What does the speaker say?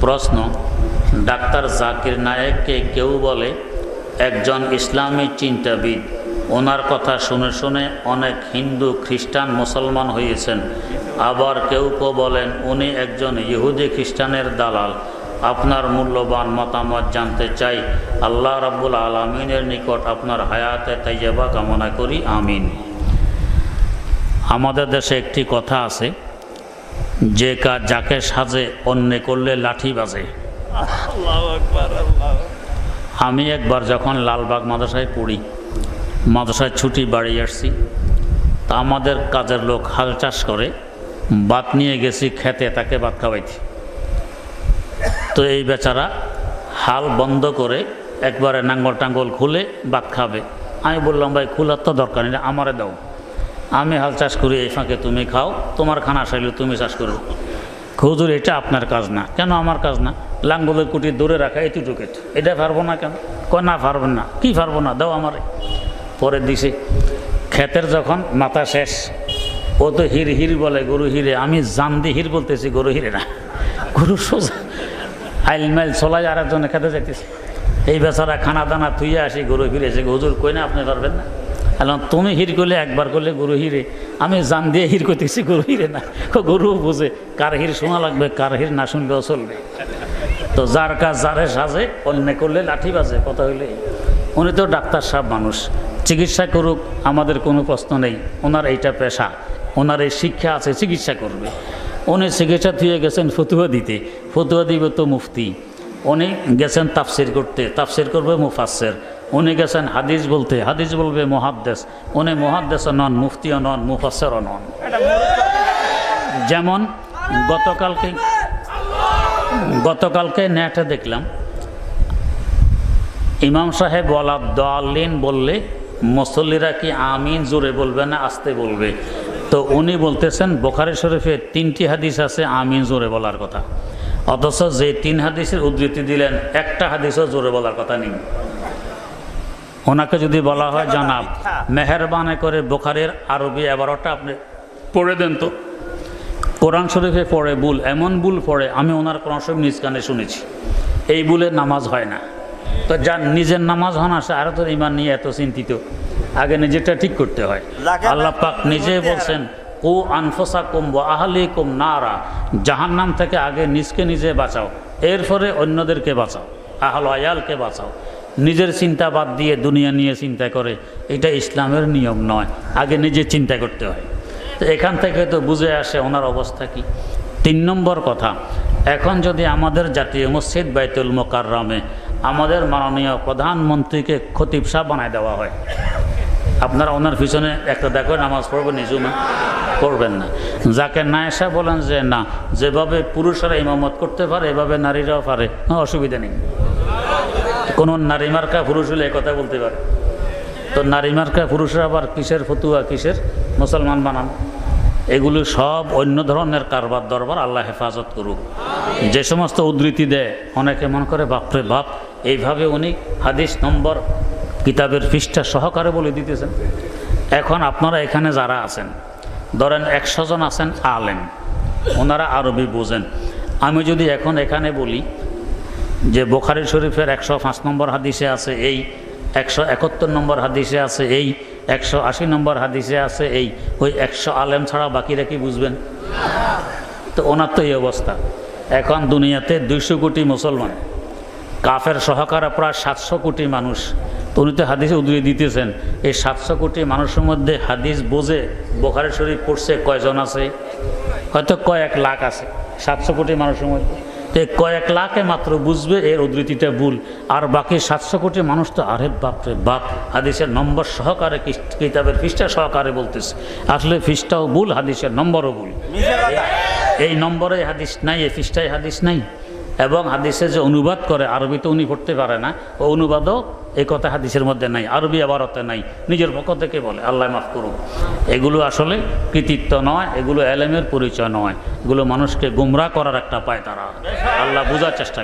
প্রশ্ন, ডাক্তার জাকির নায়েককে কেউ বলে, একজন ইসলামী চিন্তাবিদ, ওনার কথা শুনে শুনে অনেক হিন্দু খ্রিস্টান মুসলমান হয়েছেন। আবার কেউ কেউ বলেন, উনি একজন ইহুদি খ্রিস্টানের দালাল। আপনার মূল্যবান মতামত জানতে চাই। আল্লাহ রাব্বুল আলমিনের নিকট আপনার হায়াতে তাইয়াবা কামনা করি। আমিন। আমাদের দেশে একটি কথা আছে যে কাজ যাকে সাজে অন্য করলে লাঠি বাজে। আমি একবার যখন লালবাগ মাদ্রাসায় পড়ি মাদ্রাসায় ছুটি বাড়ি আসছি তা আমাদের কাজের লোক হাল চাষ করে বাত নিয়ে গেছি খেতে তাকে ভাত খাওয়াইছি। তো এই বেচারা হাল বন্ধ করে একবারে নাঙ্গল টাঙ্গল খুলে ভাত খাবে। আমি বললাম ভাই খোলার তো দরকার নেই আমারে দাও। আমি হাল চাষ করি, এই ফাঁকে তুমি খাও, তোমার খানা চাইলে তুমি চাষ করো। খুজুর এটা আপনার কাজ না। কেন আমার কাজ না? লাঙ্গলের কুটি দূরে রাখা এটুটুকু এটা পারব না কেন? কয়, না পারবেন না। কি পারব না? দাও আমারে। পরে দিছে। ক্ষেতের যখন মাথা শেষ, ও তো হির হির বলে, গরু হিরে। আমি জান দিয়ে হির বলতেছি, গরু হিরে না। গরু সোজা আইল মাইল চলাই আর একজনে খেতে যাইতেছে। এই বেচারা খানা দানা থুইয়া আসি, গরু ফিরেছে। হুজুর কই না, আপনি পারবেন না। এখন তুমি হির করলে, একবার করলে গরু হিরে। আমি জান দিয়ে হির করতেছি, গরু হিরে না। গরু বুঝে, কার হির শোনা লাগবে, কার হির না শুনলেও চলবে। তো যার কাজ, যারে সাজে, অন্য করলে লাঠি বাজে, কথা হইলে। উনি তো ডাক্তার সাহেব মানুষ। চিকিৎসা করুক, আমাদের কোনো প্রশ্ন নেই। ওনার এইটা পেশা। ওনার এই শিক্ষা আছে, চিকিৎসা করবে। উনি চিকিৎসা থুয়ে গেছেন ফতুয়া দিতে। ফতুয়া দিবে তো মুফতি। উনি গেছেন তাফসির করতে। তাফসির করবে মুফাসের উনি গেছেন হাদিস বলতে, হাদিস বলবে মহাদ্দেশ উনি মহাদ্দেশও নন, মুফতিও নন মুফাসেরও নন। যেমন গতকালকে গতকালকে নেটে দেখলাম, ইমাম সাহেব, ওয়ালা দলিন বললে, মুসল্লিরা কি আমিন জোরে বলবে না আসতে বলবে? তো উনি বলতেছেন, বোখারি শরীফে তিনটি হাদিস আছে আমিন জোরে বলার কথা। অথচ যে তিন হাদিসের উদ্ধৃতি দিলেন, একটা হাদিসও জোরে বলার কথা নেই। ওনাকে যদি বলা হয় জানাব মেহরবানে করে বোখারের আরবি এবারোটা আপনি পড়ে দেন তো। কোরআন শরীফে পড়ে ভুল এমন ভুল পড়ে আমি ওনার কোরআন শরীফ নিজ কানে শুনেছি। এই ভুলে নামাজ হয় না। তো যার নিজের নামাজ হন আসে আরও তো ইমান নিয়ে এত চিন্তিত। আগে নিজেরটা ঠিক করতে হয়। আল্লাহ পাক নিজে বলছেন ও আনফোসা কুম বা আহলি কুম নারা। জাহান নাম থেকে আগে নিজকে নিজে বাঁচাও। এরপরে অন্যদেরকে বাঁচাও। আহল আয়ালকে বাঁচাও। নিজের চিন্তা বাদ দিয়ে দুনিয়া নিয়ে চিন্তা করে, এটা ইসলামের নিয়ম নয়। আগে নিজে চিন্তা করতে হয়। তো এখান থেকে তো বুঝে আসে ওনার অবস্থা কি। তিন নম্বর কথা, এখন যদি আমাদের জাতীয় মসজিদ বাইতুল মোকাররমে আমাদের মাননীয় প্রধানমন্ত্রীকে খতিব সাহ বানায় দেওয়া হয়, আপনারা ওনার পিছনে একটা দেখো, নামাজ পড়বেন নিজুমা করবেন না। যাকে না এসা বলেন যে, না, যেভাবে পুরুষরা ইমামত করতে পারে, এভাবে নারীরাও পারে অসুবিধা নেই। কোনো নারী মার্কা পুরুষ হলে কথা বলতে পারে। তো নারী মার্কা পুরুষরা আবার কিসের ফতুয়া, কিসের? মুসলমান বানান। এগুলো সব অন্য ধরনের কারবার দরবার আল্লাহ হেফাজত করুক। যে সমস্ত উদ্ধৃতি দেয়, অনেকে মনে করে, বাপরে বাপ, এইভাবে উনি হাদিস নম্বর কিতাবের পৃষ্ঠা সহকারে বলে দিতেছেন। এখন আপনারা এখানে যারা আছেন, ধরেন একশো জন আছেন আলেম, ওনারা আরবি বোঝেন। আমি যদি এখন এখানে বলি যে বোখারি শরীফের একশো পাঁচ নম্বর হাদিসে আছে এই, একশো একাত্তর নম্বর হাদিসে আছে এই, একশো আশি নম্বর হাদিসে আছে এই, ওই একশো আলেম ছাড়া বাকিরা কি বুঝবেন? তো ওনার তো এই অবস্থা। এখন দুনিয়াতে দুইশো কোটি মুসলমান, কাফের সহকারে প্রায় সাতশো কোটি মানুষ। তো উনি তো হাদিসে উদ্রিয়ে দিতেছেন, এই সাতশো কোটি মানুষের মধ্যে হাদিস বোঝে, বোখারি শরীফ পড়ছে কয়জন আছে? হয়তো কয়েক লাখ আছে, সাতশো কোটি মানুষের মধ্যে। তো এই কয়েক লাখে মাত্র বুঝবে এর উদ্ধৃতিটা ভুল। আর বাকি সাতশো কোটি মানুষ তো আরে বাপরে বাপ হাদিসের নম্বর সহকারে কিতাবের ফিসটা সহকারে বলতেছে। আসলে ফিসটাও ভুল হাদিসের নম্বরও ভুল। এই নম্বরে হাদিস নাই এই ফিসটাই হাদিস নাই। এবং হাদিসে যে অনুবাদ করে আরবিতে উনি পড়তে পারে না, ও অনুবাদও এই কথা হাদিসের মধ্যে নাই, আরবি আবারতে নাই, নিজের পক্ষ থেকে বলে, আল্লাহ মাফ করুন এগুলো আসলে কৃতিত্ব নয়, এগুলো এলেমের পরিচয় নয়, এগুলো মানুষকে গুমরা করার একটা পায় তারা। আল্লাহ বোঝার চেষ্টা